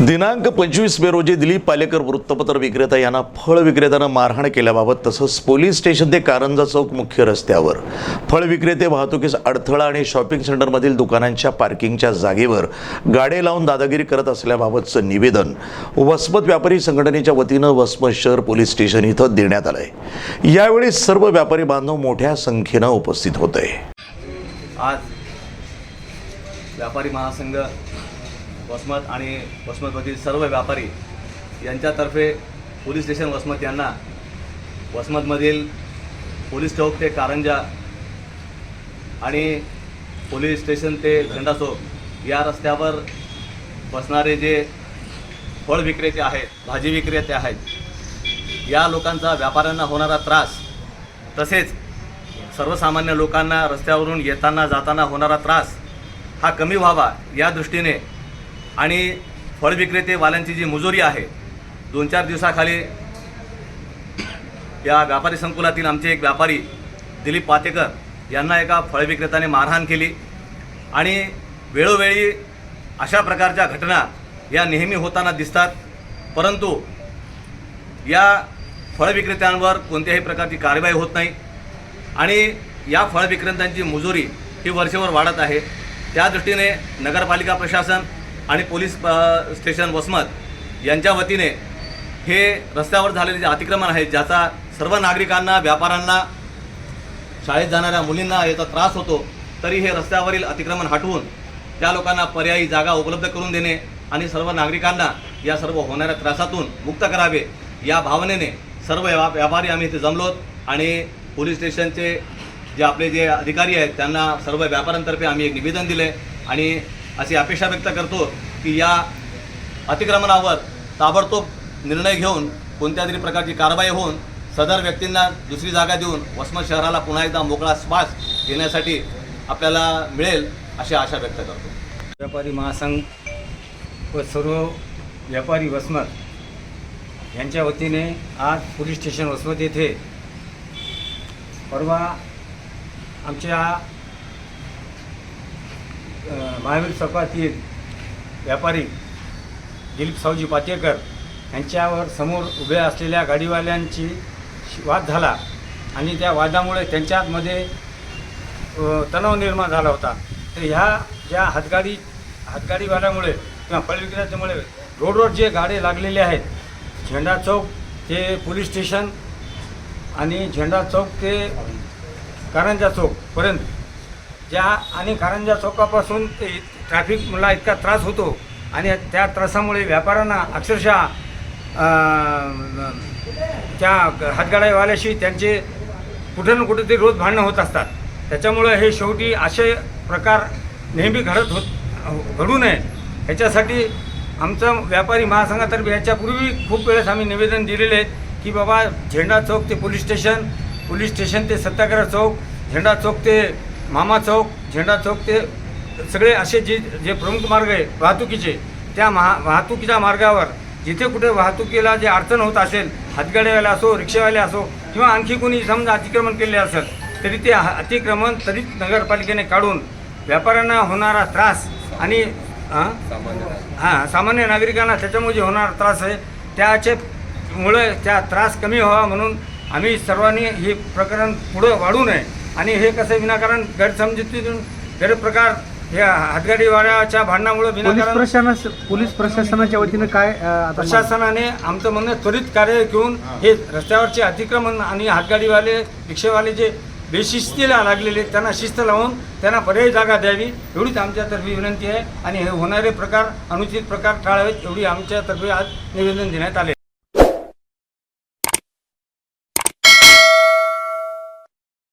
दिनांक पंचवीस मे रोजी दिलीप पालेकर वृत्तपत्र विक्रेता यांना फळ विक्रेत्यानं मारहाण केल्याबाबत तसंच पोलीस स्टेशन ते कारंजा चौक मुख्य रस्त्यावर. फळ विक्रेते वाहतुकीस अडथळा आणि शॉपिंग सेंटरमधील दुकानांच्या पार्किंगच्या जागेवर गाडे लावून दादागिरी करत असल्याबाबतचं निवेदन वसमत व्यापारी संघटनेच्या वतीनं वसमत शहर पोलीस स्टेशन इथं देण्यात आलंय. यावेळी सर्व व्यापारी बांधव मोठ्या संख्येनं उपस्थित होते. आज व्यापारी महासंघ वसमत आणि वसमतमधील सर्व व्यापारी यांच्यातर्फे पोलीस स्टेशन वसमत यांना वसमतमधील पोलीस चौक ते कारंजा आणि पोलीस स्टेशन ते झेंडा चौक या रस्त्यावर बसणारे जे फळ विक्रेते आहेत भाजी विक्रेते आहेत या लोकांचा व्यापाऱ्यांना होणारा त्रास तसेच सर्वसामान्य लोकांना रस्त्यावरून येताना जाताना होणारा त्रास हा कमी व्हावा या दृष्टीने आणि फळ विक्रेतेवाल्यांची जी मुजोरी आहे दोन चार दिवसाखाली या व्यापारी संकुलातील आमचे एक व्यापारी दिलीप पातेकर यांना एका फळ विक्रेत्याने मारहाण केली. आणि वेळोवेळी अशा प्रकारच्या घटना या नेहमी होताना दिसतात. परंतु या फळ विक्रेत्यांवर कोणत्याही प्रकारची कारवाई होत नाही. आणि या फळ विक्रेत्यांची मुजोरी ही वर्षभर वाढत आहे. त्या दृष्टीने नगरपालिका प्रशासन आणि पोलीस स्टेशन वसमत यांच्या वतीने हे रस्त्यावर झालेले जे अतिक्रमण आहे ज्याचा सर्व नागरिकांना व्यापाऱ्यांना शाळेत जाणाऱ्या मुलींना याचा त्रास होतो तरी हे रस्त्यावरील अतिक्रमण हटवून त्या लोकांना पर्यायी जागा उपलब्ध करून देणे आणि सर्व नागरिकांना या सर्व होणाऱ्या त्रासातून मुक्त करावे या भावनेने सर्व व्यापारी आम्ही इथे जमलोत आणि पोलीस स्टेशनचे जे आपले जे अधिकारी आहेत त्यांना सर्व व्यापाऱ्यांतर्फे आम्ही एक निवेदन दिले आणि अशी अपेक्षा व्यक्त करतो की या अतिक्रमणावर ताबडतोब निर्णय घेऊन कोणत्या तरी प्रकारची कारवाई होऊन सदर व्यक्तींना दुसरी जागा देऊन वसमत शहराला पुन्हा एकदा मोकळा श्वास घेण्यासाठी आपल्याला मिळेल अशी आशा व्यक्त करतो. व्यापारी महासंघ व सर्व व्यापारी वसमत यांच्या वतीने आज पोलीस स्टेशन वसमत येथे परवा आमच्या महावीर चौकातील व्यापारी दिलीप सावजी पातेकर यांच्यावर समोर उभ्या असलेल्या गाडीवाल्यांची वाद झाला आणि त्या वादामुळे त्यांच्यामध्ये तणाव निर्माण झाला होता. तर ह्या ज्या हातगाडी हातगाडीवाल्यामुळे किंवा फळ विक्रेत्यामुळे रोडवर जे गाडे लागलेले आहेत झेंडा चौक ते पोलीस स्टेशन आणि झेंडा चौक ते कारंजा चौकपर्यंत ज्या आणि कारंजा चौकापासून ते ट्रॅफिक मला इतका त्रास होतो आणि त्या त्रासामुळे व्यापाऱ्यांना अक्षरशः त्या हातगाड्यावाल्याशी त्यांचे कुठे ना कुठेतरी रोज भांडणं होत असतात. त्याच्यामुळं हे शेवटी असे प्रकार नेहमी घडत होत घडू नये. ह्याच्यासाठी आमचं व्यापारी महासंघातर्फे याच्यापूर्वी खूप वेळेस आम्ही निवेदन दिलेले आहेत की बाबा झेंडा चौक ते पोलीस स्टेशन पोलीस स्टेशन ते सत्याग्रह चौक झेंडा चौक ते मामा चौक झेंडा चौक ते सगळे असे जे जे प्रमुख मार्ग आहे वाहतुकीचे त्या महा वाहतुकीच्या मार्गावर जिथे कुठे वाहतुकीला जे अडचण होत असेल हातगाड्यावाले असो रिक्षावाले असो किंवा आणखी कोणी समजा अतिक्रमण केले असेल तरी ते अतिक्रमण तरी नगरपालिकेने काढून व्यापाऱ्यांना होणारा त्रास आणि हां हां सामान्य नागरिकांना त्याच्यामुळे जे होणारा त्रास आहे त्याचे मुळे त्या त्रास कमी व्हावा म्हणून आम्ही सर्वांनी हे प्रकरण पुढं वाढू नये. आणि हे कसं विनाकारण गैरसमजुतीतून गैरप्रकार या हातगाडीवाल्याच्या भांडणामुळे पोलीस विनाकारण प्रशासना पोलीस प्रशासनाच्या वतीनं काय अ, आता प्रशासनाने आमचं म्हणणं त्वरित कार्य घेऊन हे. रस्त्यावरचे अतिक्रमण आणि हातगाडीवाले रिक्षावाले जे बेशिस्तीला लागलेले त्यांना शिस्त लावून त्यांना पर्यायी जागा द्यावी एवढीच आमच्यातर्फे विनंती आहे. आणि हे होणारे प्रकार अनुचित प्रकार टाळावेत एवढी आमच्यातर्फे आज निवेदन देण्यात आले.